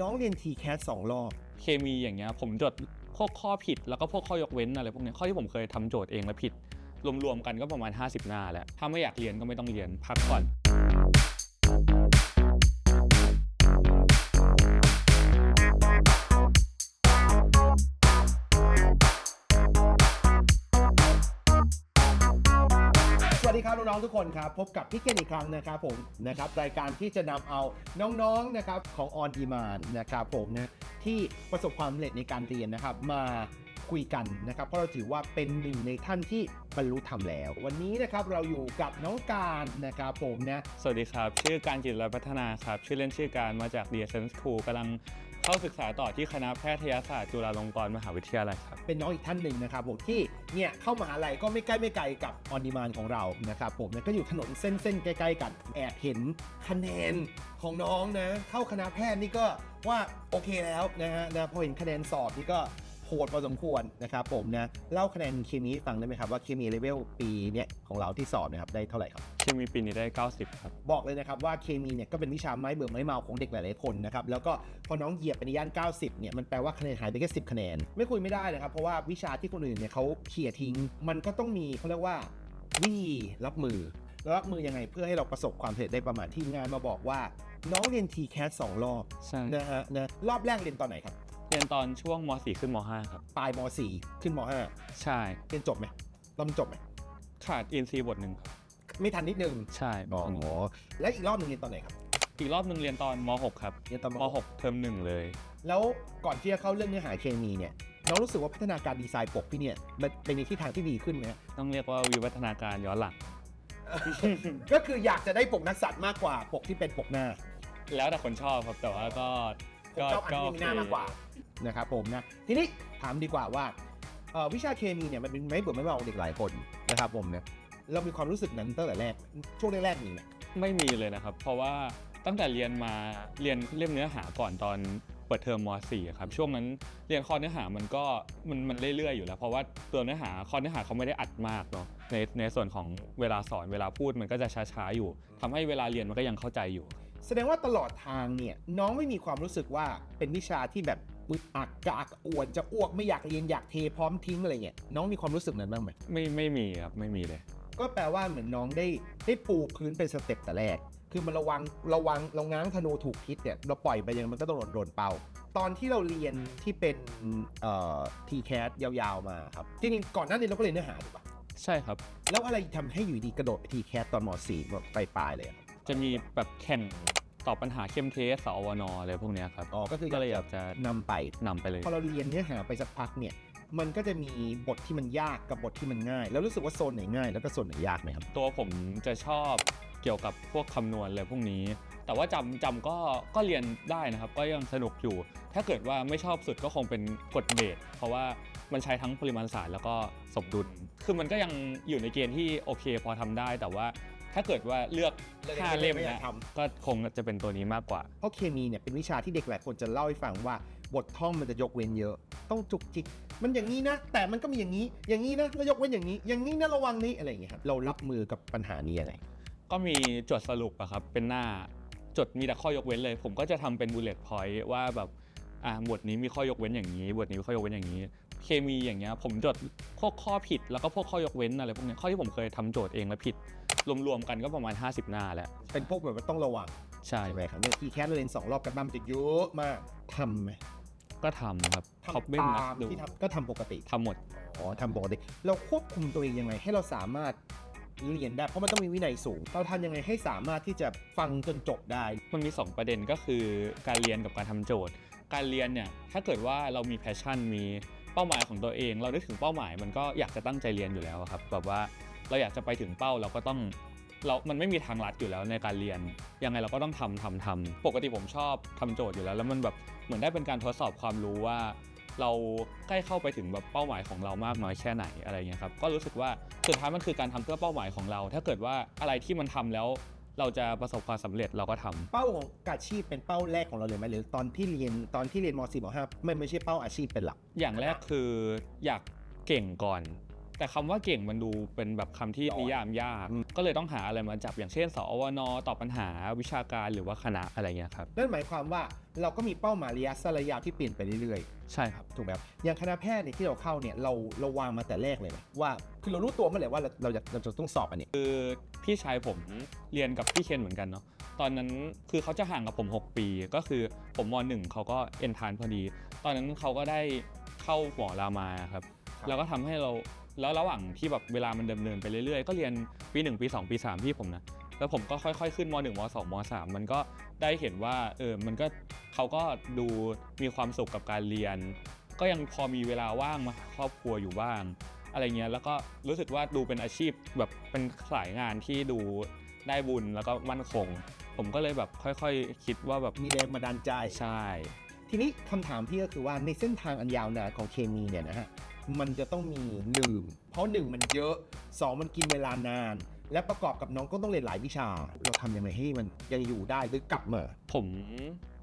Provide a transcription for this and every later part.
น้องเรียนทีแคสสองรอบ เคมีอย่างเงี้ยผมจดพวกข้อผิดแล้วก็พวกข้อยกเว้นอะไรพวกเนี้ยข้อที่ผมเคยทำโจทย์เองแล้วผิด รวมๆกันก็ประมาณ 50 หน้าแหละถ้าไม่อยากเรียนก็ไม่ต้องเรียนพักก่อน ดีครับน้องๆทุกคนครับพบกับพี่เคนอีกครั้งนะครับผมนะครับรายการที่จะนำเอาน้องๆนะครับของ On Demand นะครับผมนะที่ประสบความสำเร็จในการเรียนนะครับ มาคุยกันนะครับ เพราะเราถือว่าเป็นหนึ่งในท่านที่บรรลุธรรมแล้ว วันนี้นะครับเราอยู่กับน้องการนะครับผมนะสวัสดีครับ ชื่อการจิตรพัฒนาครับ ชื่อเล่นชื่อการมาจาก DSM School กำลัง เข้าศึกษาต่อที่คณะแพทยศาสตร์จุฬาลงกรณ์มหาวิทยาลัยครับ เป็นน้องอีกท่านหนึ่งนะครับผมที่เนี่ยเข้ามหาลัยก็ไม่ใกล้ไม่ไกลกับออนดีมานของเรานะครับผมเนี่ยก็อยู่ถนนเส้นเส้นๆใกล้ๆ กันแอบเห็นคะแนนของน้องนะ เข้าคณะแพทย์นี่ก็ว่าโอเคแล้วนะฮะนะพอเห็นคะแนนสอบนี่ก็ หดพอสมควรนะครับผมนะเล่าคะแนนเคมีให้ฟังได้ไหมครับว่าเคมีเลเวลปีเนี่ยของเราที่สอบเนะครับได้เท่าไหร่ครับเคมีปีนี้ได้ 90 ครับ บอกเลยนะครับว่าเคมีเนี่ยก็เป็นวิชาไม้เบื่อไม้เมาของเด็กหลายๆคนนะครับแล้วก็พอน้องเหยียบไปในย่าน 90 เนี่ยมันแปลว่าคะแนนหายไปแค่ 10 คะแนน ไม่คุยไม่ได้นะครับเพราะว่าวิชาที่คนอื่นเนี่ยเขาเขี่ยทิ้ง มันก็ต้องมีเขาเรียกว่าวิธีรับมือแล้วรับมือยังไงเพื่อให้เราประสบความสำเร็จได้ประมาณที่งานมาบอกว่า น้องเรียน TCAS สองรอบใช่นะฮะนะรอบแรกเรียนตอนไหนครับ เรียนตอนช่วงม .4 ขึ้นม .5 ครับ ปลายม .4 ขึ้นม ใช่ .5 เรียนจบไหมรอบมันจบไหมขาด INC บทหนึ่งครับไม่ทันนิดนึงใช่อ๋อและอีกรอบหนึ่งเรียนตอนไหนครับ อีกรอบหนึ่งเรียนตอนม .6 ครับเรียนตอนมม .6 เทอมหนึ่งเลยแล้วก่อนที่จะเข้าเรื่องเนื้อหาเคมีเนี่ยน้องรู้สึกว่าพัฒนาการดีไซน์ปกพี่เนี่ยมันเป็นในทิศทางที่ดีขึ้นไหมฮะต้องเรียกว่าวิวัฒนาการย้อนหลัง ก็คืออยากจะได้ปกนักสัตว์มากกว่าปกที่เป็นปกหน้าแล้วแต่คนชอบครับแต่ว่าก็ผมชอบอันที่มีหน้ามากกว่า นะครับผมนะทีนี้ถามดีกว่าว่าเอ่อวิชาเคมีเนี่ยมันเป็นไม่เบื่อไม่เมาของเด็กหลายคนนะครับผมเนี่ยเรามีความรู้สึกนั้นตั้งแต่แรกช่วงแรกๆมีไหมไม่มีเลยนะครับ เพราะว่าตั้งแต่เรียนมาเรียนเรื่องเนื้อหาก่อนตอนเปิดเทอมม .4 ครับช่วงนั้นเรียนข้อเนื้อหามันก็มันมันเรื่อยๆอยู่แล้ว เพราะว่าตัวเนื้อหาข้อเนื้อหาเขาไม่ได้อัดมากเนาะในในส่วนของเวลาสอนเวลาพูดมันก็จะช้าๆอยู่ทำให้เวลาเรียนมันก็ยังเข้าใจอยู่ แสดงว่าตลอดทางเนี่ยน้องไม่มีความรู้สึกว่าเป็นวิชาที่แบบ อึดอัดกากอ่วนจะอ้วกไม่อยากเรียนอยากเทพร้อมทิ้งอะไรเงี้ยน้องมีความรู้สึกนั้นบ้างไหมไม่ไม่มีครับไม่มีเลย ก็แปลว่าเหมือนน้องได้ได้ปูพื้นเป็นสเต็ปแต่แรก คือมันระวังระวังเราง้างธนูถูกทิศเนี่ยเราปล่อยไปยังมันก็ต้องโดนโดนเป้าตอนที่เราเรียนที่เป็นเอ่อ TCAS ยาวๆมาครับจริงๆก่อนหน้านี้เราก็เรียนเนื้อหาถูกปะใช่ครับ แล้วอะไรทำให้อยู่ดีกระโดดไป TCAS ตอนม .4 แบบปลายๆเลยอะครับจะมีแบบแข่ง ตอบปัญหาเข้มเทสสอวนอะไรพวกเนี้ยครับ อ๋อก็คือก็เลยอยากจะนำไปนำไปเลย พอเราเรียนเนื้อหาไปสักพักเนี่ย มันก็จะมีบทที่มันยากกับบทที่มันง่าย แล้วรู้สึกว่าโซนไหนง่าย แล้วก็โซนไหนยากไหมครับ ตัวผมจะชอบเกี่ยวกับพวกคำนวณอะไรพวกนี้ แต่ว่าจำจำก็ก็เรียนได้นะครับ ก็ยังสนุกอยู่ ถ้าเกิดว่าไม่ชอบสุดก็คงเป็นกฎเบสเพราะว่ามันใช้ทั้งปริมาณศาสตร์แล้วก็สมดุล คือมันก็ยังอยู่ในเกณฑ์ที่โอเค พอทำได้แต่ว่า ถ้าเกิดว่าเลือกเลือกห้าเล่เล่มมไม่อยากนะทำ ก็คงจะเป็นตัวนี้มากกว่า เพราะเคมีเนี่ยเป็นวิชาที่เด็กหลายคนจะเล่าให้ฟังว่าบทท่องมันจะยกเว้นเยอะ ต้องจุกจิก มันอย่างนี้นะ แต่มันก็มีอย่างนี้ อย่างนี้นะแล้วยกเว้นอย่างนี้ อย่างนี้นะระวังนี้อะไรอย่างเงี้ยครับเรารับมือกับปัญหานี้ยังไง ก็มีจดสรุปอะครับเป็นหน้าจดมีแต่ข้อยกเว้นเลย ผมก็จะทำเป็น bullet point ว่าแบบอ่าบทนี้มีข้อยกเว้นอย่างนี้บทนี้มีข้อยกเว้นอย่างนี้ เคมีอย่างเงี้ยผมจดพวกข้อผิดแล้วก็พวกข้อยกเว้นอะไรพวกเนี้ยข้อที่ผมเคยทำโจทย์เองแล้วผิด รวมๆกันก็ประมาณ 50 หน้าแล้ว เป็นพวกแบบว่าต้องระวังใช่ใช่ไหมครับเนี่ยทีแคสเราเรียนสองรอบกันบ้านมันจะเยอะมากทำไหมก็ทำครับทำเขาไม่ตานับมดูที่ทำก็ทำปกติทำหมด อ๋อทำปกติ เราควบคุมตัวเองยังไงให้เราสามารถเรียนได้เพราะมันต้องมีวินัยสูง เราทำยังไงให้สามารถที่จะฟังจนจบได้ มันมี 2 ประเด็นก็คือการเรียนกับการทำโจทย์ การเรียนเนี่ยถ้าเกิดว่าเรามีแพชชั่นมีเป้าหมายของตัวเอง เรานึกถึงเป้าหมายมันก็อยากจะตั้งใจเรียนอยู่แล้วครับแบบว่า เราอยากจะไปถึงเป้าเราก็ต้องเรา มันไม่มีทางลัดอยู่แล้วในการเรียน ยังไงเราก็ต้องทำทำทำปกติผมชอบทำโจทย์อยู่แล้ว แล้วมันแบบเหมือนได้เป็นการทดสอบความรู้ว่า เราใกล้เข้าไปถึงแบบเป้าหมายของเรามากน้อยแค่ไหนอะไรเงี้ยครับ ก็รู้สึกว่าสุดท้ายมันคือการทำเพื่อเป้าหมายของเรา ถ้าเกิดว่าอะไรที่มันทำแล้ว เราจะประสบความสำเร็จเราก็ทำเป้าของการอาชีพเป็นเป้าแรกของเราเลยไหมหรือตอนที่เรียนตอนที่เรียนม .4 ม .5 ไม่ไม่ใช่เป้าอาชีพเป็นหลัก อย่างแรกคืออยากเก่งก่อน แต่คำว่าเก่งมันดูเป็นแบบคำที่ลอยนิยามยากอืมก็เลยต้องหาอะไรมาจับอย่างเช่น สอวนตอบปัญหาวิชาการหรือว่าคณะอะไรเงี้ยครับ นั่นหมายความว่าเราก็มีเป้าหมายระยะสั้นระยะยาวที่เปลี่ยนไปเรื่อยใช่ครับ ๆ ถูกไหมครับอย่างคณะแพทย์เนี่ยที่เราเข้าเนี่ยเราเราวางมาแต่แรกเลยไหมว่าคือเรารู้ตัวเมื่อไหร่ว่าเราเราจะเราจะต้องสอบอันนี้คือพี่ชายผมเรียนกับพี่เคนเหมือนกันเนาะ ตอนนั้นคือเขาจะห่างกับผม 6 ปี ก็คือผมมหนึ่งเขาก็เอ็นทานพอดี ตอนนั้นเขาก็ได้เข้าหมอรามาครับ ครับ แล้วก็ทำให้เรา แล้วระหว่างที่แบบเวลามันดำเนินไปเรื่อยๆ ก็เรียนปี 1 ปี 2 ปี 3 พี่ผมนะ แล้วผมก็ค่อยๆ ขึ้นม .1 ม 2 ม 3 มันก็ได้เห็นว่าเออมันก็เขาก็ดูมีความสุขกับการเรียน ก็ยังพอมีเวลาว่างมาครอบครัวอยู่บ้าง อะไรเงี้ยแล้วก็รู้สึกว่าดูเป็นอาชีพแบบเป็นสายงานที่ดูได้บุญแล้วก็มั่นคง ผมก็เลยแบบค่อยๆคิดว่าแบบมีแรงบันดาลใจใช่ ทีนี้คำถามพี่ก็คือว่าในเส้นทางอันยาวนานของเคมีเนี่ยนะฮะ มันจะต้องมีลืมเพราะหนึ่งมันเยอะสองมันกินเวลานาน และประกอบกับน้องก็ต้องเรียนหลายวิชา เราทำยังไงให้มันยังอยู่ได้หรือกลับมา ผม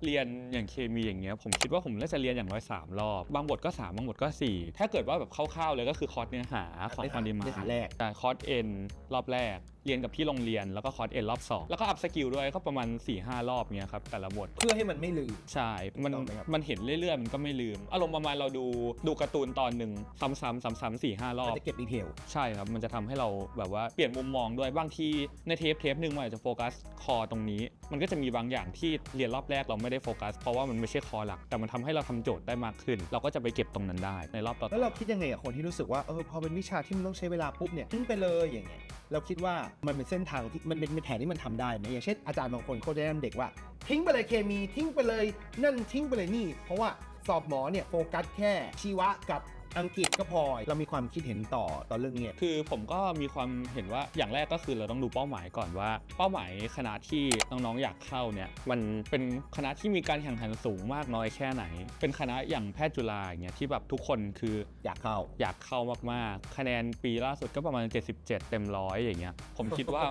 เรียนอย่างเคมีอย่างเงี้ยผมคิดว่าผมน่าจะเรียนอย่างน้อยสามรอบ บางบทก็3บางบทก็4ถ้าเกิดว่าแบบคร่าวๆเลยก็คือคอร์สเนื้อหาของเนื้อคหาอนดิมาเนื้อหาแรก แต่คอร์สเอ็นรอบแรกเรียนกับที่โรงเรียนแล้วก็คอร์สเอ็นรอบ 2 แล้วก็อัพสกิลด้วยก็ประมาณ4ี่ห้ารอบเงี้ยครับแต่ละบท เพื่อให้มันไม่ลืม ใช่ มันถูกต้องไหมครับ มันเห็นเรื่อยๆ มันก็ไม่ลืม อารมณ์ประมาณเราดูดูการ์ตูนตอนหนึ่งซ้ำๆซ้ำๆสี่ห้ารอมันบ จะเก็บดีเทล ใช่ครับ มันจะทำให้เราแบบว่าเปลี่ยนมุมมองด้วย บางทีในเทปเทปหนึ่งมันอาจจะโฟกัสคอตรงนี้ มันก็จะมีบางอย่างที่เรียนรอบแรกเราไม่ได้โฟกัส เพราะว่ามันไม่ใช่คอหลัก แต่มันทำให้เราทำโจทย์ได้มากขึ้น เราก็จะไปเก็บตรงนั้นได้ในรอบต่อแล้วเราคิดยังไงกับคนที่รู้สึกว่าเออพอเป็นวิชาที่มันต้องใช้เวลาปุ๊บเนี่ยทิ้งไปเลยอย่างเงี้ยเราคิดว่ามันเป็นเส้นทางที่มันเป็นแผนที่มันทำได้ไหมอย่างเช่นอาจารย์บางคนเขาจะแนะนำเด็กว่า ทิ้งไปเลยเคมีทิ้งไปเลยนั่นทิ้งไปเลยนี่ เพราะว่าสอบหมอเนี่ยโฟกัสแค่ชีวะกับ อังกฤษก็พอเรามีความคิดเห็นต่อต่อเรื่องเนี้ยคือผมก็มีความเห็นว่าอย่างแรกก็คือเราต้องดูเป้าหมายก่อนว่า เป้าหมายคณะที่น้องๆอยากเข้าเนี่ยมันเป็นคณะที่มีการแข่งขันสูงมากน้อยแค่ไหน เป็นคณะอย่างแพทย์จุฬาอย่างเงี้ยที่แบบทุกคนคืออยากเข้าอยากเข้ามากๆ คะแนนปีล่าสุดก็ประมาณ 77 เต็มร้อยอย่างเงี้ยผมคิดว่า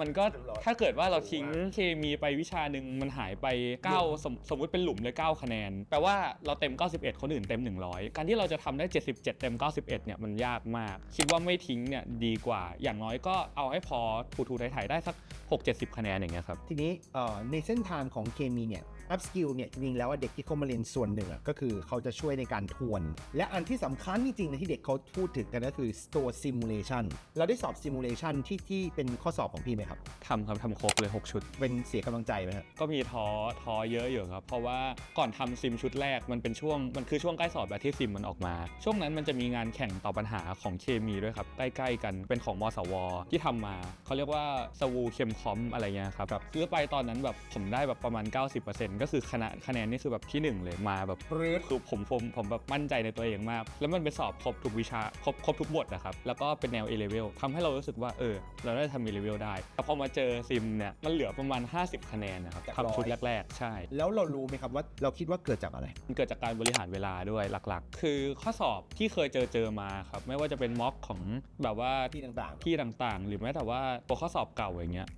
มันก็เต็มร้อยถ้าเกิดว่าเราทิ้งเคมีไปวิชาหนึ่งมันหายไป 9 สมสมมุติเป็นหลุมเลย9คะแนนแปลว่าเราเต็ม 91 คนอื่นเต็ม 100 การที่เราจะทำได้77 เต็ม 91 เนี่ยมันยากมาก คิดว่าไม่ทิ้งเนี่ยดีกว่า อย่างน้อยก็เอาให้พอถูถูไถ่ๆได้สัก 6-70 คะแนนอย่างเงี้ยครับ ทีนี้เอ่อในเส้นทางของเคมีเนี่ย up skill เนี่ยจริงๆแล้วว่าเด็กที่เขามาเรียนส่วนหนึ่งอะก็คือเขาจะช่วยในการทวน และอันที่สำคัญจริงๆนะที่เด็กเขาพูดถึงกันก็คือ store simulation เราได้สอบ simulation ที่ที่เป็นข้อสอบของพี่ไหมครับทำครับทำครบเลย 6 ชุด เป็นเสียกำลังใจไหมครับก็มีท้อท้อเยอะอยู่ครับ เพราะว่าก่อนทำซิมชุดแรกมันเป็นช่วงมันคือช่วงใกล้สอบแบบที่ซิมมันออกมา ช่วงนั้นมันจะมีงานแข่งต่อปัญหาของเคมีด้วยครับใกล้ๆ กันเป็นของมสว ที่ทำมาเขาเรียกว่าสวูเคมคอมอะไรเงี้ยครับครับซื้อไปตอนนั้นแบบผมได้แบบประมาณ 90%ก็คือคณะคะแนนนี่คือแบบที่หนึ่งเลยมาแบบปรื้ดคือผมผมผมแบบมั่นใจในตัวเองมาก แล้วมันเป็นสอบครบทุกวิชาครบครบทุกบทนะครับ แล้วก็เป็นแนว A level ทำให้เรารู้สึกว่าเออ เราได้ทำ A level ได้ แต่พอมาเจอซิมเนี่ยมันเหลือประมาณ 50 คะแนนนะครับจากทำชุดร้อยแรก ๆ ใช่ แล้วเรารู้ไหมครับว่าเราคิดว่าเกิดจากอะไร มันเกิดจากการบริหารเวลาด้วยหลักๆ คือข้อสอบที่เคยเจอเจอมาครับ ไม่ว่าจะเป็นม็อกของแบบว่าที่ต่างๆ ที่ต่างๆ หรือแม้แต่ว่าตัวข้อสอบเก่าอย่างเงี้ย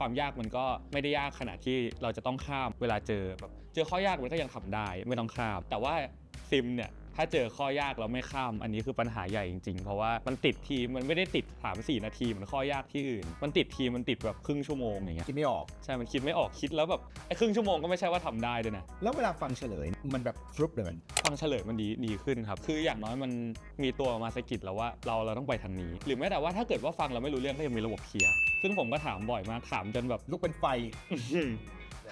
ความยากมันก็ไม่ได้ยากขนาดที่เราจะต้องข้ามเวลาเจอแบบเจอข้อยากมันก็ยังทำได้ไม่ต้องข้าม แต่ว่าซิมเนี่ย ถ้าเจอข้อยากเราไม่ข้าม อันนี้คือปัญหาใหญ่จริงๆ เพราะว่ามันติดทีมันไม่ได้ติดสามสี่นาทีเหมือนข้อยากที่อื่น มันติดทีมันติดแบบครึ่งชั่วโมงอย่างเงี้ยคิดไม่ออก ใช่ มันคิดไม่ออกคิดแล้วแบบไอ้ครึ่งชั่วโมงก็ไม่ใช่ว่าทำได้ด้วยนะ แล้วเวลาฟังเฉลยมันแบบฟลุปเลยมัน ฟังเฉลยมันดีดีขึ้นครับ คืออย่างน้อยมันมีตัวมาสะกิดแล้วว่าเราเราต้องไปทางนี้ หรือแม้แต่ว่าถ้าเกิดว่าฟังเราไม่รู้เรื่องก็ยังมีระบบเคลียร์ ซึ่งผมก็ถามบ่อยมากถามจนแบบ ลุกเป็นไฟ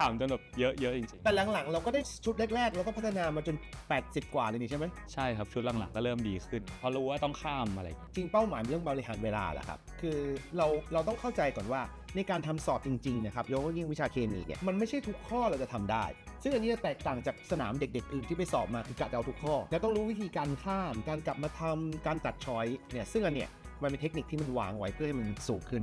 ถามจนแบบเยอะเยอะจริงแต่หลังๆ เราก็ได้ชุดแรกๆแล้วก็พัฒนามาจน 80 กว่าเลยนี่ใช่ไหม ๆ ใช่ครับชุดหลังๆก็เริ่มดีขึ้นเพราะรู้ว่าต้องข้ามอะไรอย่างเงี้ยจริงเป้าหมายเรื่องบริหารเวลาแหละครับ คือเราเราต้องเข้าใจก่อนว่าในการทำสอบจริงๆนะครับยกเว้นยิ่งวิชาเคมีเนี่ยมันไม่ใช่ทุกข้อเราจะทำได้ ซึ่งอันนี้จะแตกต่างจากสนามเด็กๆอื่นที่ไปสอบมาคือกะจะเอาทุกข้อ แล้วต้องรู้วิธีการข้าม การกลับมาทำการตัดช้อยเนี่ยซึ่งอันเนี้ย มันเป็นเทคนิคที่มันวางไว้เพื่อให้มันสูงขึ้น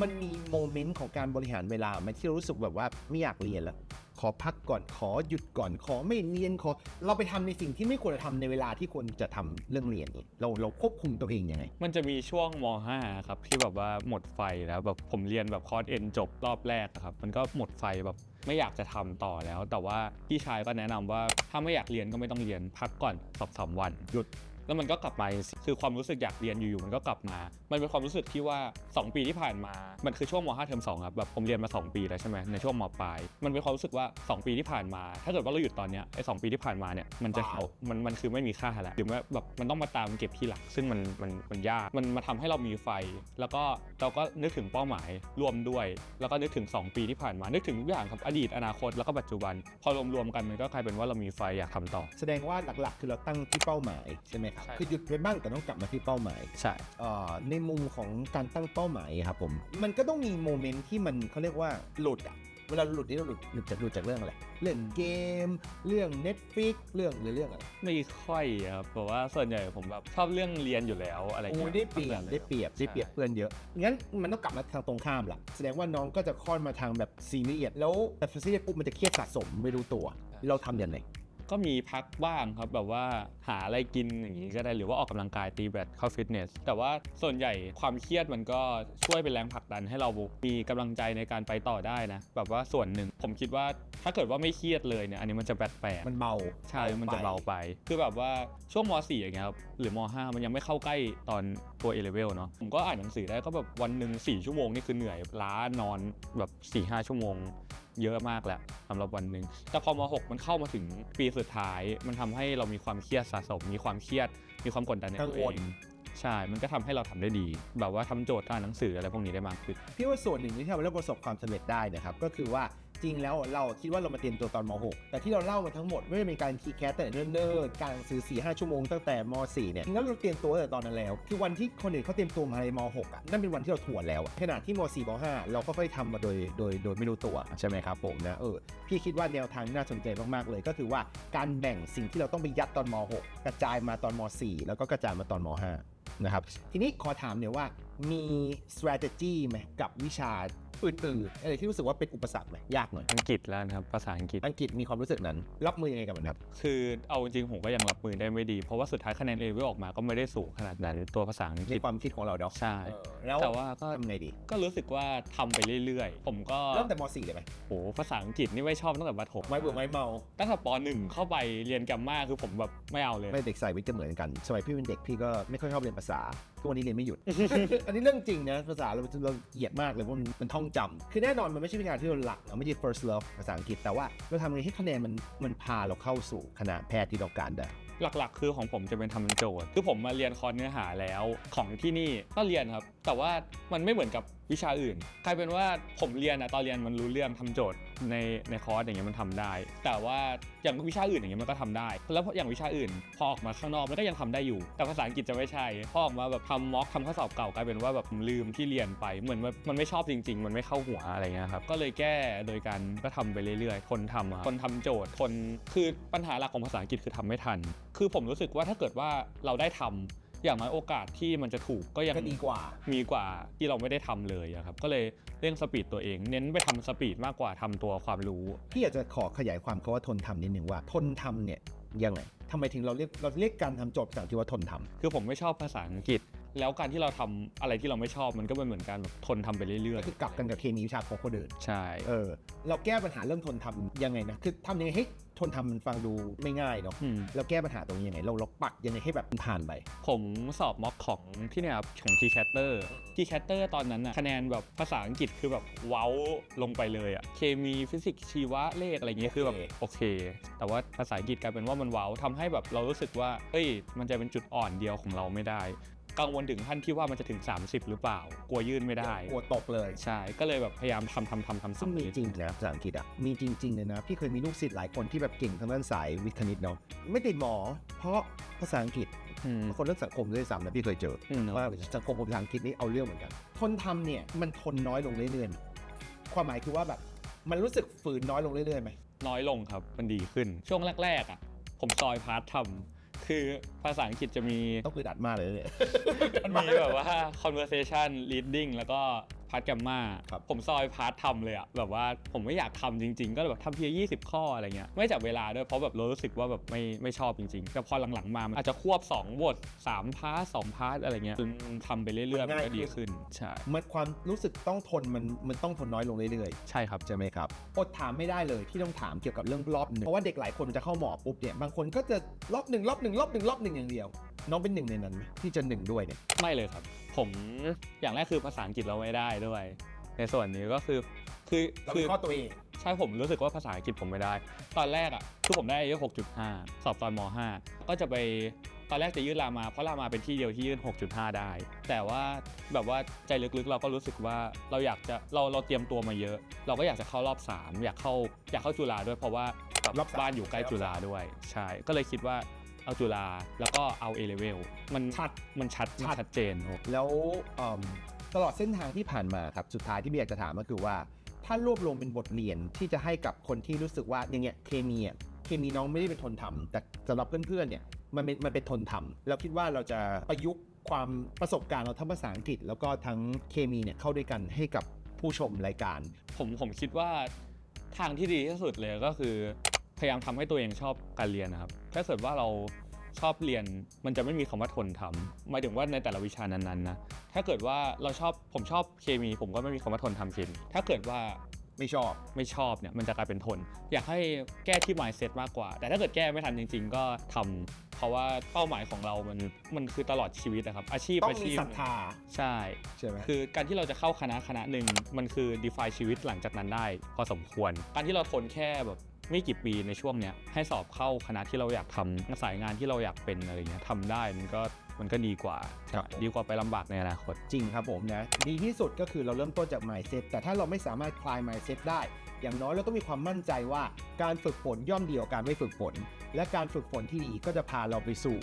มันมีโมเมนต์ของการบริหารเวลาไหมที่เรารู้สึกแบบว่าไม่อยากเรียนแล้ว ขอพักก่อนขอหยุดก่อนขอไม่เรียนขอ เราไปทำในสิ่งที่ไม่ควรจะทำในเวลาที่ควรจะทำเรื่องเรียนนี้เราเราควบคุมตัวเองยังไง มันจะมีช่วงม .5 ครับที่แบบว่าหมดไฟแล้วแบบผมเรียนแบบคอร์สเอ็นจบรอบแรกอะครับมันก็หมดไฟแบบไม่อยากจะทำต่อแล้ว แต่ว่าพี่ชายก็แนะนำว่าถ้าไม่อยากเรียนก็ไม่ต้องเรียนพักก่อนสองสามวันหยุด แล้วมันก็กลับมาคือความรู้สึกอยากเรียนอยู่ๆมันก็กลับมา มันเป็นความรู้สึกที่ว่า 2 ปีที่ผ่านมา มันคือช่วงม 5 เทอม2ครับแบบผมเรียนมา 2 ปีแล้วใช่ไหมในช่วงมปลายมันเป็นความรู้สึกว่า 2 ปีที่ผ่านมา ถ้าเกิดว่าเราหยุดตอนเนี้ยไอ้สปีที่ผ่านมาเนี่ยมันจะเปล่าเอามันมันคือไม่มีค่าแล้วหรือว่าแบบมันต้องมาตามเก็บทีหลังซึ่งมันมันมันยากมันมาทำให้เรามีไฟ แล้วก็เราก็นึกถึงเป้าหมายรวมด้วย แล้วก็นึกถึง 2 ปีที่ผ่านมานึกถึงทุกอย่างครับอดีตอนาคตแล้วก็ปัจจุบัน พอรวมๆกันมันก็กลายเป็นว่าเรามีไฟอยากทำต่อ แสดงว่าหลักๆ คือเราตั้งที่เป้าหมายใช่ไหมครับใช่คือหยุดไปบ้างแต่ต้องกลับมาที่เป้าหมายใช่เอ่อในมุมของการตั้งเป้าหมายครับผม มันก็ต้องมีโมเมนต์ที่มันเขาเรียกว่าหลุดอะเวลาหลุดนี่เราหลุดหลุดจากหลุดจากเรื่องอะไร เรื่องเกม เรื่อง Netflix เรื่องหรือเรื่องอะไร ไม่ค่อยครับเพราะว่าส่วนใหญ่ผมแบบชอบเรื่องเรียนอยู่แล้วอะไรโอ้เงี้ยได้เปรียบได้เปรียบได้เปรียบเพื่อนเยอะ งั้นมันต้องกลับมาทางตรงข้ามล่ะ แสดงว่าน้องก็จะค่อนมาทางแบบซีเรียสแล้วแต่ซีเรียสปุ๊บมันจะเครียดสะสมไม่รู้ตัว เราทำยังไง ก็มีพักบ้างครับแบบว่าหาอะไรกินอย่างนี้ก็ได้หรือว่าออกกำลังกายตีแบดเข้าฟิตเนสแต่ว่าส่วนใหญ่ความเครียดมันก็ช่วยเป็นแรงผลักดันให้เรามีกำลังใจในการไปต่อได้นะแบบว่าส่วนหนึ่งผมคิดว่าถ้าเกิดว่าไม่เครียดเลยเนี่ยอันนี้มันจะแปลกๆมันเบาใช่มันจะเบาไป คือแบบว่าช่วงม .4 อย่างเงี้ยครับหรือม .5 มันยังไม่เข้าใกล้ตอนตัวเอเลเวลเนาะผมก็อ่านหนังสือได้ก็แบบวันหนึ่ง4ชั่วโมงนี่คือเหนื่อยล้านอนแบบ4 5ชั่วโมง เยอะมากแล้วสำหรับวันหนึ่งแต่พอม .6 มันเข้ามาถึงปีสุดท้าย มันทำให้เรามีความเครียดสะสม มีความเครียด มีความกดดันในกังตัววเอลงใช่ มันก็ทำให้เราทำได้ดี แบบว่าทำโจทย์การหนังสืออะไรพวกนี้ได้มากขึ้น พี่ว่าส่วนหนึ่งที่ทำให้เราประสบความสำเร็จได้นะครับก็คือว่า จริงแล้วเราคิดว่าเรามาเตรียมตัวตอนม .6 แต่ที่เราเล่ามาทั้งหมดไม่ว่าจะเป็นการคีแคสแต่เนิ่นๆการหนังสือ4 5 ชั่วโมงตั้งแต่ม .4 เนี่ยจริงแล้วเราเตรียมตัวแต่ตอนนั้นแล้ว คือวันที่คนอื่นเขาเตรียมตัวมาในม .6 อะนั่นเป็นวันที่เราถ่วนแล้วขณะที่ม .4 ม .5 เราก็ค่อยๆทำมาโดยโดยโดยไม่รู้ตัวใช่ไหมครับผมนะเออพี่คิดว่าแนวทางที่น่าสนใจมากๆเลย ก็คือว่าการแบ่งสิ่งที่เราต้องไปยัดตอนม .6 กระจายมาตอนม .4 แล้วก็กระจายมาตอนม .5 นะครับทีนี้ขอถามเนี่ยว่า มี strategy ไหมกับวิชาอื่นๆอะไรที่รู้สึกว่าเป็นอุปสรรคไหมยากหน่อย อังกฤษแล้วนะครับภาษาอังกฤษ อังกฤษมีความรู้สึกนั้น รับมือยังไงกับมันครับ คือเอาจริงๆผมก็ยังรับมือได้ไม่ดี เพราะว่าสุดท้ายคะแนนเอเลเวลออกมาก็ไม่ได้สูงขนาดนั้นตัวภาษาอังกในฤษความคิดของเราเนาะใช่เออแล้วแต่ว่าก็ทำไงดี ก็รู้สึกว่าทำไปเรื่อยๆ ผมก็เริ่มแต่ม .4 เลยไหมโหภาษาอังกฤษนี่ไม่ชอบตั้งแต่ประถมไม่เบื่อไม่เมาตั้งแต่ป .1 เข้าไปเรียนแกรมมาคือผมแบบไม่เอาเลยไม่เด็กสายวิทย์จะเหมือนกันสมัยพี่เป็นเด็กพี่ก็ไม่ค่อยชอบเรียนภาษาทุกวันนี้เรียนไม่หยุดอันนี้เรื่องจริงนะภาษาเราเราเหยียดมากเลยเพราะมันมันท่องจำคือแน่นอนมันไม่ใช่วิชาที่เราหลักเราไม่ใช่ first love ภาษาอังกฤษแต่ว่าเราทำไงให้คะแนนมันมันพาเราเข้าสู่คณะแพทย์ที่เราการได้หลักๆ คือของผมจะเป็นทำโจทย์ คือผมมาเรียนคอร์สเนื้อหาแล้วของที่นี่ก็เรียนครับ แต่ว่ามันไม่เหมือนกับ วิชาอื่นกลายเป็นว่าผมเรียนอะตอนเรียนมันรู้เรื่องทำโจทย์ในในคอร์สอย่างเงี้ยมันทำได้ แต่ว่าอย่างวิชาอื่นอย่างเงี้ยมันก็ทำได้ แล้วอย่างวิชาอื่น พอออกมาข้างนอกมันก็ยังทำได้อยู่ แต่ภาษาอังกฤษจะไม่ใช่พอออกมาแบบทำม็อกทำข้อสอบเก่ากลายเป็นว่าแบบลืมที่เรียนไปเหมือนมันไม่ชอบจริง ๆ มันไม่เข้าหัวอะไรเงี้ยครับก็เลยแก้โดยการก็ทำไปเรื่อยๆทนทำอะทนทำโจทย์ทนคือปัญหาหลักของภาษาอังกฤษคือทำไม่ทัน คือผมรู้สึกว่าถ้าเกิดว่าเราได้ทำ อย่างน้อยโอกาสที่มันจะถูกก็ยังก็ดีกว่า มีกว่าที่เราไม่ได้ทำเลยอะครับ ก็เลยเร่งสปีดตัวเอง เน้นไปทำสปีดมากกว่าทำตัวความรู้ พี่อยากจะขอขยายความคำว่าทนทำนิดหนึ่งว่าทนทำเนี่ยยังไงทำไมถึงเราเรียกเราเรียกการทำโจทย์ภาษาอังกฤษว่าทนทำคือผมไม่ชอบภาษาอังกฤษ แล้วการที่เราทำอะไรที่เราไม่ชอบมันก็เป็นเหมือนการแบบทนทำไปเรื่อยก็คือกลับกันกับเคมีวิชาของคนอื่นๆใช่เออเราแก้ปัญหาเรื่องทนทำยังไงนะคือทำยังไงให้ทนทำมันฟังดูไม่ง่ายเนาะอืมเราแก้ปัญหาตรงนี้ยังไงเราเราปักยังไงให้แบบมันผ่านไป ผมสอบม็อกของที่เนี่ยครับของ t c a t t e r t c a t t e r ตอนนั้นอะคะแนนแบบภาษาอังกฤษคือแบบเว้าลงไปเลยอะเคมีฟิสิกส์ชีวะเลขอะไรเงี้ยคือแบบโอเคโอเคแต่ว่าภาษาอังกฤษกลายเป็นว่ามันเว้าทำให้แบบเรารู้สึกว่าเอ้ยมันจะเป็นจุดอ่อนเดียวของเราไม่ได้ กังวลถึงขั้นที่ว่ามันจะถึง 30 หรือเปล่า กลัวยื่นไม่ได้ กลัวตกเลย ใช่ ก็เลยแบบพยายามทำทำทำทำซึ่งสำมีเร็จจริงนะภาษาอังกฤษอะ มีจริงๆเลยนะ พี่เคยมีลูกศิษย์หลายคนที่แบบเก่งทางด้านสายวิทย์คณิตเนาะ ไม่ติดหมอ เพราะภาษาอังกฤษอืมบางคนเรื่องสังคมด้วยซ้ำนะพี่เคยเจออืมว่าสังคมกับภาษาอังกฤษนี่เอาเรื่องเหมือนกันทนทำเนี่ยมันทนน้อยลงเรื่อยๆความหมายคือว่าแบบมันรู้สึกฝืนน้อยลงเรื่อยๆไหมน้อยลงครับมันดีขึ้นช่วงแรกๆอะผมซอยพาร์ททำ คือภาษาอังกฤษจะมีต้องคือดัดมากเลยเนี่ย มีแบบว่า conversation reading แล้วก็ พาร์ทแกมมาครับ ผมซอยพาร์ททำเลยอะแบบว่าผมไม่อยากทำจริง ๆ ก็เลยแบบทำเพียง20ข้ออะไรเงี้ยไม่จับเวลาด้วยเพราะแบบเรารู้สึกว่าแบบไม่ไม่ชอบจริงๆ แต่พอหลังๆมามันอาจจะควบ2บท3พาร์ท2พาร์ทอะไรเงี้ยจนทำไปเรื่อยๆมัมันนง่ายก็ดีขึ้นใช่มันความรู้สึกต้องทนมันมันต้องทนน้อยลงเรื่อยๆใช่ครับใช่ไหมครับอดถามไม่ได้เลยที่ต้องถามเกี่ยวกับเรื่องรอบหนึ่งเพราะว่าเด็กหลายคนจะเข้าหมอปุ๊บเนี่ยบางคนก็จะรอบหนึ่งรอบหนึ่งรอบหนึ่งรอบหนึ่งอย่างเดียว น้องเป็นหนึ่งในนั้นไหมที่จะหนึ่งด้วยเนี่ย ไม่เลยครับ ผมอย่างแรกคือภาษาอังกฤษเราไม่ได้ด้วย ในส่วนนี้ก็คือคือเราคืเป็นข้อตัวเองใช่ผมรู้สึกว่าภาษาอังกฤษผมไม่ได้ ตอนแรกอะคือผมได้อายุ6.5 สอบตอนม .5 ก็จะไปตอนแรกจะยื่นรามาเพราะรามาเป็นที่เดียวที่ยื่น 6.5 ได้ แต่ว่าแบบว่าใจลึกๆ เราก็รู้สึกว่าเราอยากจะเราเราเตรียมตัวมาเยอะ เราก็อยากจะเข้ารอบ 3 อยากเข้าอยากเข้าจุฬาด้วยเพราะว่าแบบรอบสาม บ้านอยู่ใกล้จุฬาด้วย ใช่ ก็เลยคิดว่า เอาจุฬาแล้วก็เอา A level มันชัดมันชัดมันชัดชัดเจนแล้วเอิ่มตลอดเส้นทางที่ผ่านมาครับ สุดท้ายที่พี่อยากจะถามก็คือว่า ถ้ารวบรวมเป็นบทเรียนที่จะให้กับคนที่รู้สึกว่าอย่างเงี้ยเคมีอะเคมีน้องไม่ได้เป็นทนทำแต่สำหรับเพื่อนๆเนี่ยมันเป็นมันเป็นทนทำเราคิดว่าเราจะประยุกต์ความประสบการณ์เราทั้งภาษาอังกฤษ แล้วก็ทั้งเคมีเนี่ยเข้าด้วยกันให้กับผู้ชมรายการ ผมผมคิดว่าทางที่ดีที่สุดเลยก็คือ พยายามทำให้ตัวเองชอบการเรียนนะครับ ถ้าเกิดว่าเราชอบเรียนมันจะไม่มีคำว่าทนทำหมายถึงว่าในแต่ละวิชานั้นๆนะ ถ้าเกิดว่าเราชอบผมชอบเคมี ผมก็ไม่มีคำว่าทนทำเคมี ถ้าเกิดว่าไม่ชอบไม่ชอบเนี่ยมันจะกลายเป็นทน อยากให้แก้ที่ mindset มากกว่า แต่ถ้าเกิดแก้ไม่ทันจริง ๆ ก็ทำเพราะว่าเป้าหมายของเรามันมันคือตลอดชีวิตนะครับ อาชีพต้องอามีชีพศรัทธาใช่ใช่ไหมคือการที่เราจะเข้าคณะคณะหนึ่งมันคือ define ชีวิตหลังจากนั้นได้ พอสมควร การที่เราทนแค่แบบ ไม่กี่ปีในช่วงเนี้ยให้สอบเข้าคณะที่เราอยากทำสายงานที่เราอยากเป็นอะไรเงี้ยทำได้มันก็มันก็ดีกว่า ครับ ดีกว่าไปลำบากในอนาคต จริงครับผมนะดีที่สุดก็คือเราเริ่มต้นจาก mindset แต่ถ้าเราไม่สามารถคลาย mindset ได้ อย่างน้อยเราต้องมีความมั่นใจว่าการฝึกฝนย่อมดีกว่าการไม่ฝึกฝน และการฝึกฝนที่ดีก็จะพาเราไปสู่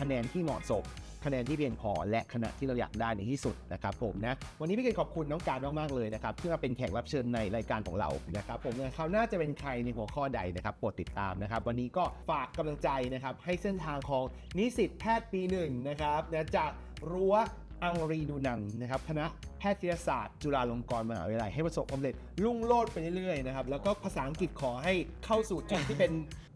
คะแนนที่เหมาะสม คะแนนที่เพียงพอและขณะที่เราอยากได้ในที่สุดนะครับผมนะวันนี้พี่เกณขอบคุณน้องการมากๆเลยนะครับที่มาเป็นแขกรับเชิญในรายการของเรานะครับผมนะคราวหน้าจะเป็นใครในหัวข้อใดนะครับโปรดติดตามนะครับ วันนี้ก็ฝากกำลังใจนะครับให้เส้นทางของนิสิตแพทย์ปีหนึ่งนะครับนะจากรั้วอังรีดูนังนะครับคณะแพทยศาสตร์ จุฬาลงกรณ์มหาวิทยาลัยให้ประสบความสำเร็จรุ่งโรจน์ไปเรื่อยๆนะครับแล้วก็ภาษาอังกฤษขอให้เข้าสู่จุดที่เป็น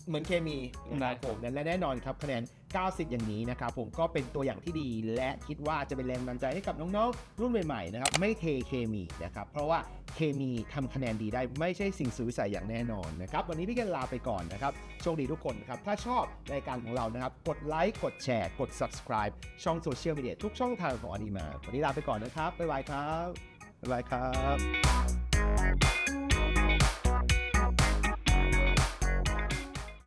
เหมือนเคมีนะครับผมและแน่นอนครับคะแนน 90 อย่างนี้นะครับผมก็เป็นตัวอย่างที่ดี และคิดว่าจะเป็นแรงบันดาลใจให้กับน้องๆ รุ่นใหม่ๆนะครับไม่เทเคมีนะครับเพราะว่าเคมีทำคะแนนดีได้ไม่ใช่สิ่งสุดวิสัยอย่างแน่นอนนะครับวันนี้พี่กันลาไปก่อนนะครับโชคดีทุกคนนะครับถ้าชอบรายการของเรานะครับกดไลค์กดแชร์ กด subscribe ช่องโซเชียลมีเดียทุกช่องทางของอดีมาวันนี้ลาไปก่อนนะครับบ๊ายบายครับบ๊ายบายครับ